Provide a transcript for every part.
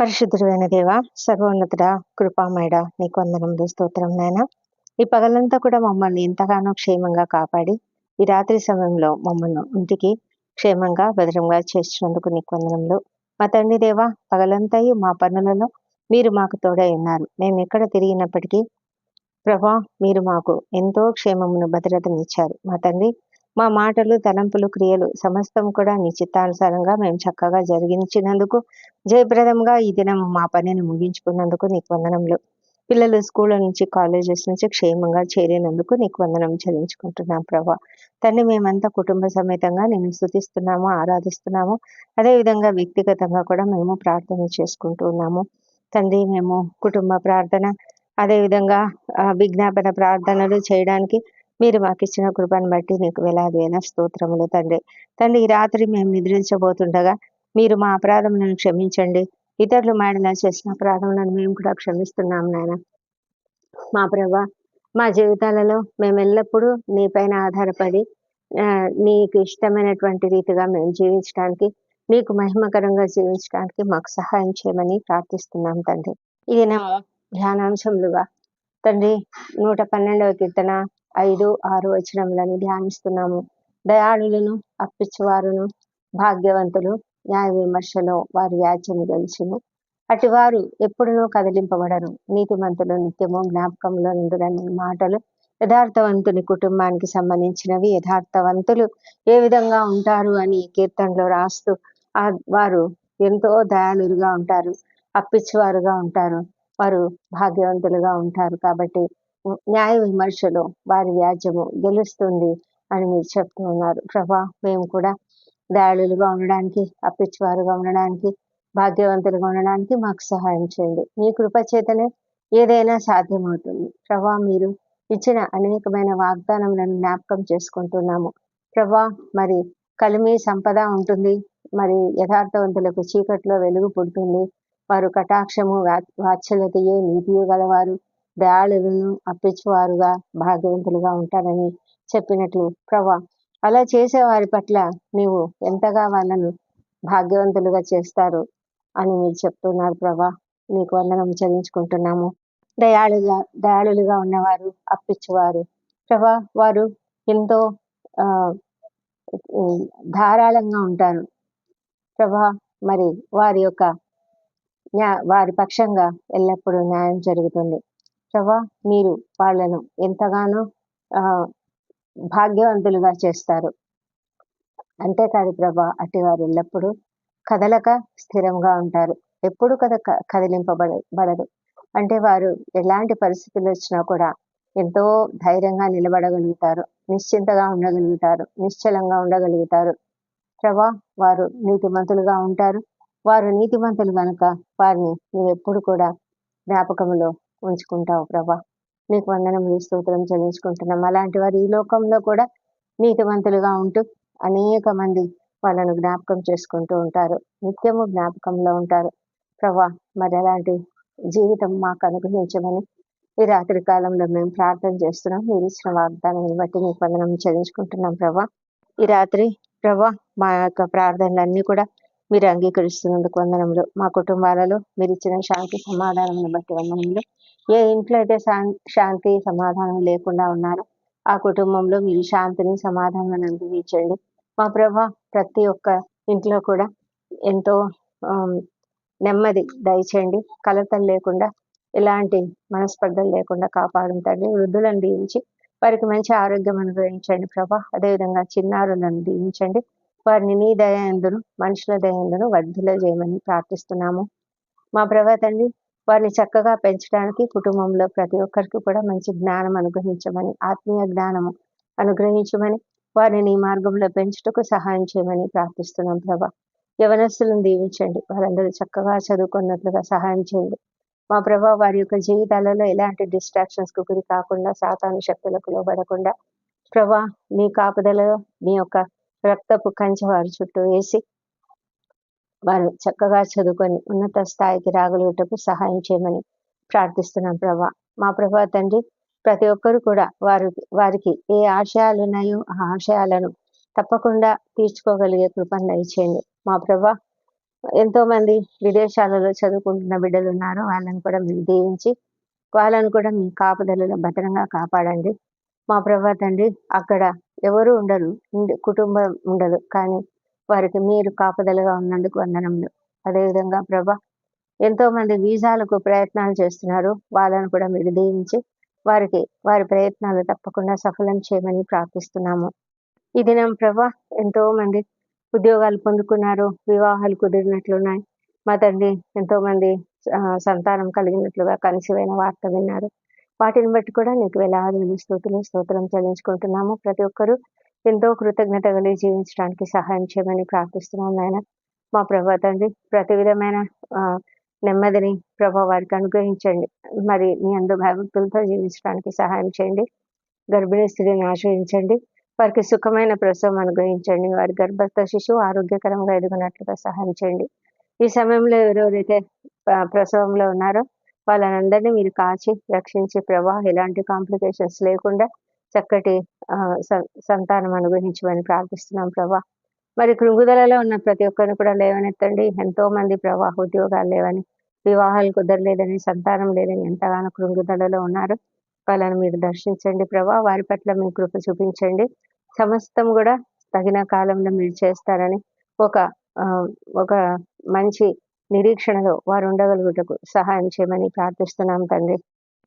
పరిశుద్ధుడైన దేవ సర్వోన్నతుడ కృపామేడ నీకు వందనములు స్తోత్రం నాయన. ఈ పగలంతా కూడా మమ్మల్ని ఎంతగానో క్షేమంగా కాపాడి ఈ రాత్రి సమయంలో మమ్మల్ని ఇంటికి క్షేమంగా భద్రంగా చేర్చినందుకు నీకు వందనములు. మా తండ్రి దేవ పగలంతా మా పనులలో మీరు మాకు తోడై ఉన్నారు. మేము ఎక్కడ తిరిగినప్పటికీ ప్రభా మీరు మాకు ఎంతో క్షేమమును భద్రతనిచ్చారు మా తండ్రి మా మాటలు తలంపులు క్రియలు సమస్తం కూడా నీ చిత్తానుసారంగా మేము చక్కగా జరిగించినందుకు జయప్రదంగా ఈ దినం మా పనిని ముగించుకున్నందుకు నీకు వందనములు. పిల్లలు స్కూల్ నుంచి కాలేజెస్ నుంచి క్షేమంగా చేరినందుకు నీకు వందనం చెల్లించుకుంటున్నాం ప్రభా. తండ్రి మేమంతా కుటుంబ సమేతంగా నేను స్థుతిస్తున్నాము ఆరాధిస్తున్నాము. అదేవిధంగా వ్యక్తిగతంగా కూడా మేము ప్రార్థన చేసుకుంటూ ఉన్నాము. తండ్రి మేము కుటుంబ ప్రార్థన అదేవిధంగా విజ్ఞాపన ప్రార్థనలు చేయడానికి మీరు మాకు ఇచ్చిన కృపను బట్టి నీకు వేలాది వేల స్తోత్రములు తండ్రి. తండ్రి ఈ రాత్రి మేము నిద్రించబోతుండగా మీరు మా అపరాధములను క్షమించండి. ఇతరులు మేడలా చేసిన అపరాధములను మేము కూడా క్షమిస్తున్నాం నాయన. మా ప్రభా మా జీవితాలలో మేము ఎల్లప్పుడూ నీ పైన ఆధారపడి నీకు ఇష్టమైనటువంటి రీతిగా మేము జీవించడానికి నీకు మహిమకరంగా జీవించడానికి మాకు సహాయం చేయమని ప్రార్థిస్తున్నాం తండ్రి. ఇది నా ధ్యానాంశములుగా. తండ్రి నూట పన్నెండవ కీర్తన ఐదు ఆరు వచనములను ధ్యానిస్తున్నాము. దయాళులను అప్పించువారును భాగ్యవంతులు న్యాయ విమర్శలో వారి వ్యాజ్యము గెలిచును అటివారు ఎప్పుడునూ కదిలింపబడరు. నీతిమంతులు నిత్యము జ్ఞాపకంలో నుండురని మాటలు యథార్థవంతుని కుటుంబానికి సంబంధించినవి. యథార్థవంతులు ఏ విధంగా ఉంటారు అని కీర్తనలో రాస్తూ వారు ఎంతో దయాళులుగా ఉంటారు అప్పిచ్చేవారుగా ఉంటారు వారు భాగ్యవంతులుగా ఉంటారు కాబట్టి న్యాయ విమర్శలో వారి వ్యాజ్యము గెలుస్తుంది అని మీరు చెప్తూ ఉన్నారు. ప్రభా మేము కూడా దయాళులుగా ఉండడానికి అప్పిచ్చివారుగా ఉండడానికి భాగ్యవంతులుగా ఉండడానికి మాకు సహాయం చేయండి. మీ కృప చేతనే ఏదైనా సాధ్యమవుతుంది. ప్రభా మీరు ఇచ్చిన అనేకమైన వాగ్దానములను జ్ఞాపకం చేసుకుంటున్నాము. ప్రభా మరి కలిమి సంపద ఉంటుంది. మరి యథార్థవంతులకు చీకట్లో వెలుగు పుడుతుంది. వారు కటాక్షము వాత్సల్యతయే నీతియు గలవారు. దయాళులను అప్పించువారుగా భాగ్యవంతులుగా ఉంటారని చెప్పినట్లు ప్రభా అలా చేసే వారి పట్ల నీవు ఎంతగా వాళ్ళను భాగ్యవంతులుగా చేస్తారు అని మీరు చెప్తున్నారు ప్రభా నీకు వందనం చెల్లించుకుంటున్నాము. దయాళుగా దయాళులుగా ఉన్నవారు అప్పించువారు ప్రభా వారు ఎంతో ధారాళంగా ఉంటారు. ప్రభా మరి వారి యొక్క వారి పక్షంగా ఎల్లప్పుడూ న్యాయం జరుగుతుంది. ప్రభా మీరు వాళ్ళను ఎంతగానో భాగ్యవంతులుగా చేస్తారు. అంతేకాదు ప్రభా అటు వారు ఎల్లప్పుడూ కదలక స్థిరంగా ఉంటారు. ఎప్పుడు కద కదిలింపబడ అంటే వారు ఎలాంటి పరిస్థితులు వచ్చినా కూడా ఎంతో ధైర్యంగా నిలబడగలుగుతారు. నిశ్చింతగా ఉండగలుగుతారు. నిశ్చలంగా ఉండగలుగుతారు. ప్రభా వారు నీతిమంతులుగా ఉంటారు. వారు నీతిమంతులు కనుక వారిని నువ్వు ఎప్పుడు కూడా జ్ఞాపకంలో ఉంచుకుంటావు ప్రభా. నీకు వందనములు స్తోత్రం చెల్లించుకుంటున్నాం. అలాంటి వారు ఈ లోకంలో కూడా నీతివంతులుగా ఉంటూ అనేక మంది వాళ్ళను జ్ఞాపకం చేసుకుంటూ ఉంటారు. నిత్యము జ్ఞాపకంలో ఉంటారు. ప్రభా మరి అలాంటి జీవితం మాకు అనుగ్రహించమని ఈ రాత్రి కాలంలో మేము ప్రార్థన చేస్తున్నాం. మీరు ఇచ్చిన వాగ్దానాన్ని బట్టి నీకు వందనం చెల్లించుకుంటున్నాం ప్రభా. ఈ రాత్రి ప్రభా మా యొక్క ప్రార్థనలన్నీ కూడా మీరు అంగీకరిస్తున్నందుకు వందనములు. మా కుటుంబాలలో మీరు ఇచ్చిన శాంతి సమాధానం బట్టి వందనములు. ఏ ఇంట్లో అయితే శాంతి సమాధానం లేకుండా ఉన్నారో ఆ కుటుంబంలో మీరు శాంతిని సమాధానం అనుభవించండి. మా ప్రభ ప్రతి ఒక్క ఇంట్లో కూడా ఎంతో నెమ్మది దయచేయండి. కలతలు లేకుండా ఎలాంటి మనస్పర్ధలు లేకుండా కాపాడుతండి వృద్ధులను దీవించి వారికి మంచి ఆరోగ్యం అనుగ్రహించండి ప్రభా. అదేవిధంగా చిన్నారులను దీవించండి. వారిని నీ దయందును మనుషుల దయందును వర్ధిలో చేయమని ప్రార్థిస్తున్నాము. మా ప్రభా తండ్రి వారిని చక్కగా పెంచడానికి కుటుంబంలో ప్రతి ఒక్కరికి కూడా మంచి జ్ఞానం అనుగ్రహించమని ఆత్మీయ జ్ఞానము అనుగ్రహించమని వారిని నీ మార్గంలో పెంచుటకు సహాయం చేయమని ప్రార్థిస్తున్నాం ప్రభా. యవనస్తులను దీవించండి వారందరూ చక్కగా చదువుకున్నట్లుగా సహాయం చేయండి. మా ప్రభా వారి యొక్క జీవితాలలో ఎలాంటి డిస్ట్రాక్షన్స్కు గురి కాకుండా సాతాను శక్తులకు లోబడకుండా ప్రభా నీ కాపుదలలో నీ యొక్క రక్తపు కంచె వారి చుట్టూ వేసి వారు చక్కగా చదువుకొని ఉన్నత స్థాయికి రాగలుగుటకు సహాయం చేయమని ప్రార్థిస్తున్నాం ప్రభా. మా ప్రభా తండ్రి ప్రతి ఒక్కరు కూడా వారు వారికి ఏ ఆశయాలు ఉన్నాయో ఆ ఆశయాలను తప్పకుండా తీర్చుకోగలిగే కృపను దయచేయండి. మా ప్రభా ఎంతో మంది విదేశాలలో చదువుకుంటున్న బిడ్డలు ఉన్నారు. వాళ్ళని కూడా మీరు దీవించి వాళ్ళను కూడా మీ కాపుదలలో భద్రంగా కాపాడండి. మా ప్రభా తండ్రి అక్కడ ఎవరు ఉండరు. కుటుంబం ఉండదు. కానీ వారికి మీరు కాపుదలుగా ఉన్నందుకు వందనములు. అదేవిధంగా ప్రభా ఎంతో మంది వీసాలకు ప్రయత్నాలు చేస్తున్నారు. వాళ్ళను కూడా మీరు దీవించి వారికి వారి ప్రయత్నాలు తప్పకుండా సఫలం చేయమని ప్రార్థిస్తున్నాము. ఈ దినం ప్రభా ఎంతో మంది ఉద్యోగాలు పొందుకున్నారు. వివాహాలు కుదిరినట్లున్నాయి. మా తండ్రి ఎంతో మంది సంతానం కలిగినట్లుగా కనిసివైన వార్త విన్నారు. వాటిని బట్టి కూడా నీకు వేలాది స్థూతులు స్తోత్రం చెల్లించుకుంటున్నాము. ప్రతి ఒక్కరూ ఎంతో కృతజ్ఞత కలిగి జీవించడానికి సహాయం చేయమని ప్రార్థిస్తున్నాం నాయన. మా ప్రభా తండ్రి ప్రతి విధమైన నెమ్మదిని ప్రభా వారికి అనుగ్రహించండి. మరి మీ అందు భయభక్తులతో జీవించడానికి సహాయం చేయండి. గర్భిణీ స్త్రీని ఆశ్రయించండి. వారికి సుఖమైన ప్రసవం అనుగ్రహించండి. వారి గర్భస్థ శిశువు ఆరోగ్యకరంగా ఎదుగునట్లుగా సహాయం చేయండి. ఈ సమయంలో ఎవరెవరైతే ప్రసవంలో ఉన్నారో వాళ్ళనందరినీ మీరు కాచి రక్షించి ప్రభా ఎలాంటి కాంప్లికేషన్స్ లేకుండా చక్కటి సంతానం అనుగ్రహించమని ప్రార్థిస్తున్నాం ప్రభా. మరి కృంగుదలలో ఉన్న ప్రతి ఒక్కరిని కూడా లేవనెత్తండి. ఎంతో మంది ప్రభా ఉద్యోగాలు లేవని వివాహాలు కుదరలేదని సంతానం లేదని ఎంతగానో కృంగుదలలో ఉన్నారు. వాళ్ళని మీరు దర్శించండి ప్రభా. వారి పట్ల మీ కృప చూపించండి. సమస్తం కూడా తగిన కాలంలో మీరు చేస్తారని ఒక ఒక మంచి నిరీక్షణలో వారు ఉండగలుగుటకు సహాయం చేయమని ప్రార్థిస్తున్నాం తండ్రి.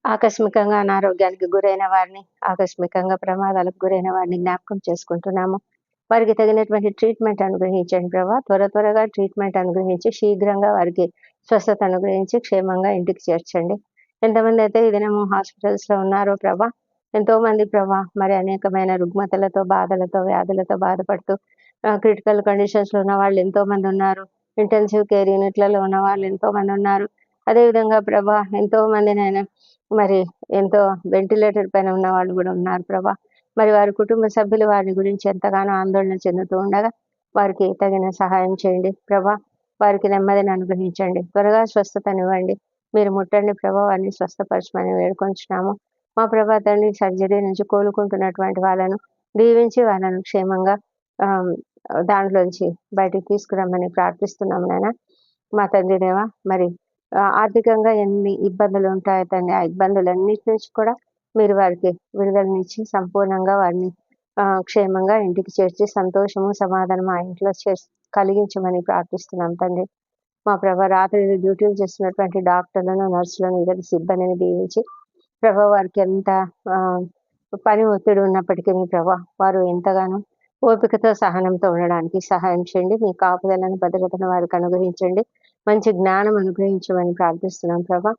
ఆకస్మికంగా అనారోగ్యానికి గురైన వారిని ఆకస్మికంగా ప్రమాదాలకు గురైన వారిని జ్ఞాపకం చేసుకుంటున్నాము. వారికి తగినటువంటి ట్రీట్మెంట్ అనుగ్రహించండి ప్రభా. త్వర త్వరగా ట్రీట్మెంట్ అనుగ్రహించి శీఘ్రంగా వారికి స్వస్థత అనుగ్రహించి క్షేమంగా ఇంటికి చేర్చండి. ఎంతమంది అయితే ఈ దినము హాస్పిటల్స్లో ఉన్నారో ప్రభా ఎంతో మంది ప్రభా మరి అనేకమైన రుగ్మతలతో బాధలతో వ్యాధులతో బాధపడుతూ క్రిటికల్ కండిషన్స్లో ఉన్న వాళ్ళు ఎంతో మంది ఉన్నారు. ఇంటెన్సివ్ కేర్ యూనిట్లలో ఉన్న వాళ్ళు ఎంతో మంది ఉన్నారు. అదేవిధంగా ప్రభా ఎంతో మంది నేను మరి ఎంతో వెంటిలేటర్ పైన ఉన్న వాళ్ళు కూడా ఉన్నారు ప్రభా. మరి వారి కుటుంబ సభ్యులు వారి గురించి ఎంతగానో ఆందోళన చెందుతూ ఉండగా వారికి తగిన సహాయం చేయండి ప్రభా. వారికి నెమ్మదిని అనుగ్రహించండి. త్వరగా స్వస్థతనివ్వండి. మీరు ముట్టండి ప్రభా. వారిని స్వస్థపరచమని వేడుకొంచున్నాము. మా ప్రభా తండ్రి సర్జరీ నుంచి కోలుకుంటున్నటువంటి వాళ్ళను దీవించి వాళ్ళను క్షేమంగా దాంట్లోంచి బయటికి తీసుకురమ్మని ప్రార్థిస్తున్నాం నాయన. మా తండ్రి దేవా మరి ఆర్థికంగా ఎన్ని ఇబ్బందులు ఉంటాయో తండ్రి ఆ ఇబ్బందులన్నిటి నుంచి కూడా మీరు వారికి విడుదలనిచ్చి సంపూర్ణంగా వారిని క్షేమంగా ఇంటికి చేర్చి సంతోషము సమాధానం ఆ ఇంట్లో చేసి కలిగించమని ప్రార్థిస్తున్నాం తండ్రి. మా ప్రభా రాత్రి డ్యూటీలు చేస్తున్నటువంటి డాక్టర్లను నర్సులను ఇద్దరు సిబ్బందిని దీవించి ప్రభా వారికి ఎంత పని ఒత్తిడి ఉన్నప్పటికీ ప్రభా వారు ఎంతగానో ఓపికతో సహనంతో ఉండడానికి సహాయం చేయండి. మీ కాపుదలను భద్రతను వారికి అనుగ్రహించండి. మంచి జ్ఞానం అనుగ్రహించమని ప్రార్థిస్తున్నాం ప్రభా.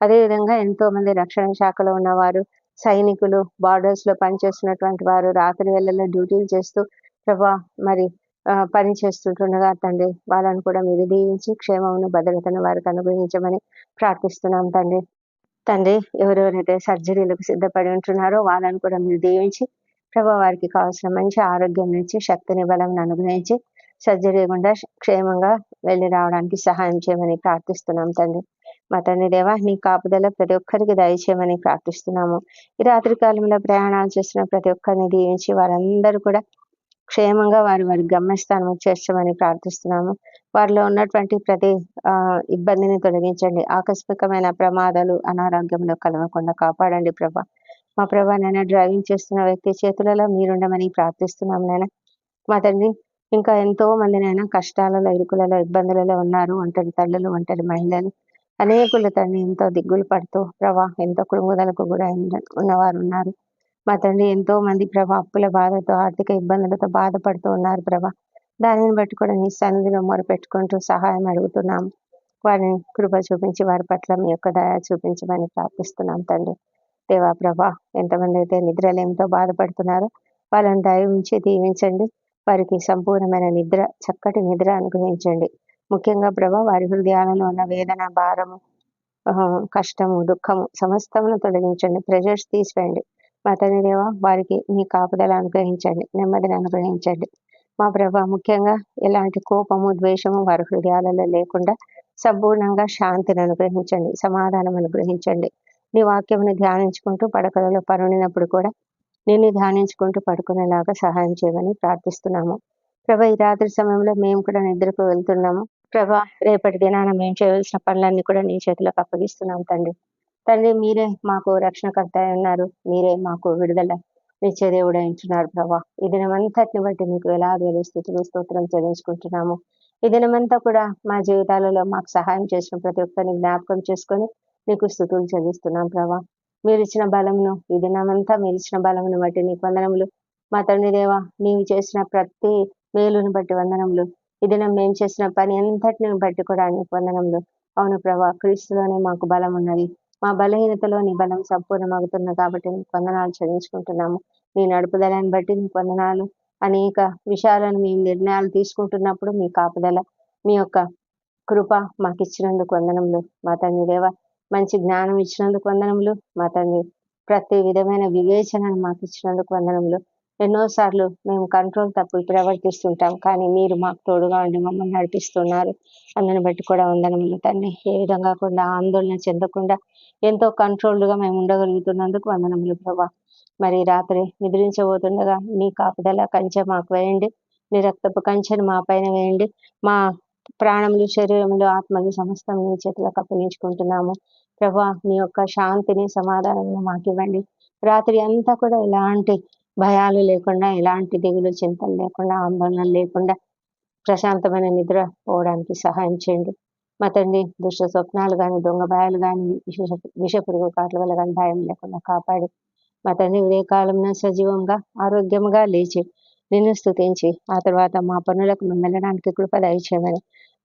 అదేవిధంగా ఎంతో మంది రక్షణ శాఖలో ఉన్నవారు సైనికులు బార్డర్స్లో పనిచేస్తున్నటువంటి వారు రాత్రి వేళల్లో డ్యూటీలు చేస్తూ ప్రభా మరి పని చేస్తుంటుండగా తండ్రి వాళ్ళని కూడా మీరు దీవించి క్షేమమును భద్రతను వారికి అనుగ్రహించమని ప్రార్థిస్తున్నాం తండ్రి. తండ్రి ఎవరెవరైతే సర్జరీలకు సిద్ధపడి ఉంటున్నారో వాళ్ళని కూడా మీరు దీవించి ప్రభు వారికి కావాల్సిన మంచి ఆరోగ్యం నుంచి శక్తిని బలం అనుగ్రహించి సర్జరీ గుండా క్షేమంగా వెళ్ళి రావడానికి సహాయం చేయమని ప్రార్థిస్తున్నాం తండ్రి. మా తండ్రి దేవా నీ కాపుదల ప్రతి ఒక్కరికి దయచేయమని ప్రార్థిస్తున్నాము. ఈ రాత్రి కాలంలో ప్రయాణాలు చేస్తున్న ప్రతి ఒక్కరిని దీవించి వారందరూ కూడా క్షేమంగా వారి వారి గమ్యస్థానం చేర్చమని ప్రార్థిస్తున్నాము. వారిలో ఉన్నటువంటి ప్రతి ఆ, ఇబ్బందిని తొలగించండి. ఆకస్మికమైన ప్రమాదాలు అనారోగ్యంలో కలగకుండా కాపాడండి ప్రభా. మా ప్రభా నాయన డ్రైవింగ్ చేస్తున్న వ్యక్తి చేతులలో మీరుండమని ప్రార్థిస్తున్నాం నాయన. మా తండ్రి ఇంకా ఎంతో మంది నాయన కష్టాలలో ఇరుకులలో ఇబ్బందులలో ఉన్నారు. ఒంటరి తల్లులు ఒంటరి మహిళలు. అనేకులు తండ్రి ఎంతో దిగులు పడుతూ ప్రభా ఎంతో కృంగుదలకు కూడా ఉన్నవారు ఉన్నారు. మా తండ్రి ఎంతో మంది ప్రభా అప్పుల బాధతో ఆర్థిక ఇబ్బందులతో బాధపడుతూ ఉన్నారు ప్రభా. దానిని బట్టి కూడా నీ సన్నిధిలో మొరపెట్టుకుంటూ సహాయం అడుగుతున్నాం. వారిని కృప చూపించి వారి పట్ల మీ యొక్క దయ చూపించమని ప్రార్థిస్తున్నాం తండ్రి. దేవా ప్రభా ఎంతమంది అయితే నిద్రలేమితో బాధపడుతున్నారో వాళ్ళని దయవించి దీవించండి. వారికి సంపూర్ణమైన నిద్ర చక్కటి నిద్ర అనుగ్రహించండి. ముఖ్యంగా ప్రభా వారి హృదయాలలో ఉన్న వేదన భారము కష్టము దుఃఖము సమస్తమును తొలగించండి. ప్రెజర్స్ తీసివేయండి. మా తండ్రి దేవ వారికి మీ కాపుదల అనుగ్రహించండి. నెమ్మదిని అనుగ్రహించండి. మా ప్రభా ముఖ్యంగా ఎలాంటి కోపము ద్వేషము వారి హృదయాలలో లేకుండా సంపూర్ణంగా శాంతిని అనుగ్రహించండి. సమాధానం అనుగ్రహించండి. నీ వాక్యమును ధ్యానించుకుంటూ పడకలలో పరుణినప్పుడు కూడా నిన్ను ధ్యానించుకుంటూ పడుకునేలాగా సహాయం చేయమని ప్రార్థిస్తున్నాము. ప్రభా ఈ రాత్రి సమయంలో మేము కూడా నిద్రకు వెళ్తున్నాము. ప్రభా రేపటి దినాన మేము చేయవలసిన పనులన్నీ కూడా నీ చేతిలోకి అప్పగిస్తున్నాం తండ్రి. తండ్రి మీరే మాకు రక్షణకర్త ఉన్నారు. మీరే మాకు విడుదల నిత్య దేవుడు ఉంటున్నారు ప్రభా. ఈ దినమంతటిని బట్టి మీకు ఎలా వేలు స్థుతులు స్తోత్రం చెల్లించుకుంటున్నాము. ఈ దినమంతా కూడా మా జీవితాలలో మాకు సహాయం చేసిన ప్రతి ఒక్కరిని జ్ఞాపకం చేసుకొని నీకు స్థుతులు చెల్లిస్తున్నాం ప్రభా. మీరు ఇచ్చిన బలమును ఈ దినమంతా మీరు ఇచ్చిన బలమును బట్టి నీకు వందనములు. మా తండ్రి దేవ నీవు చేసిన ప్రతి మేలును బట్టి వందనములు. ఈ దినం మేము చేసిన పని అంతటిని బట్టి కూడా నీకు వందనములు. అవును ప్రభా క్రీస్తులోనే మాకు బలం ఉన్నది. మా బలహీనతలో నీ బలం సంపూర్ణమవుతుంది కాబట్టి నీకు వందనాలు చెల్లించుకుంటున్నాము. నీ నడుపుదలని బట్టి నీకు వందనాలు. అనేక విషయాలను మేము నిర్ణయాలు తీసుకుంటున్నప్పుడు మీ కాపుదల మీ యొక్క కృప మాకు ఇచ్చినందుకు వందనములు. మా తండ్రి దేవ మంచి జ్ఞానం ఇచ్చినందుకు వందనములు. మా తండ్రి ప్రతి విధమైన వివేచనను మాకు ఇచ్చినందుకు వందనములు. ఎన్నోసార్లు మేము కంట్రోల్ తప్పులు ప్రవర్తిస్తుంటాం కానీ మీరు మాకు తోడుగా ఉండి మమ్మల్ని నడిపిస్తున్నారు. అందుని బట్టి కూడా వందనములు తండ్రి. ఏ విధంగా కూడా ఆందోళన చెందకుండా ఎంతో కంట్రోల్డ్గా మేము ఉండగలుగుతున్నందుకు వందనములు ప్రభా. మరి రాత్రి నిద్రించబోతుండగా మీ కాపుదల కంచె మాకు వేయండి. మీ రక్తపు కంచెను మా పైన వేయండి. మా ప్రాణములు శరీరములు ఆత్మలు సమస్తం నీ చేతులకు అప్పగించుకుంటున్నాము ప్రభా నీ యొక్క శాంతిని సమాధానం మాకు ఇవ్వండి రాత్రి అంతా కూడా ఎలాంటి భయాలు లేకుండా ఎలాంటి దిగులు చింతలు లేకుండా ఆందోళన లేకుండా ప్రశాంతమైన నిద్ర పోవడానికి సహాయం చేయండి. మా తండ్రి దుష్ట స్వప్నాలు కానీ దొంగ భయాలు కానీ విష విష పురుగు కాట్ల వల్ల కానీ భయం లేకుండా కాపాడి. మా తండ్రి ఉదయకాలం సజీవంగా ఆరోగ్యంగా లేచి నిన్ను స్థుతించి ఆ తర్వాత మా పనులకు మేము వెళ్ళడానికి కృప దయచేయమని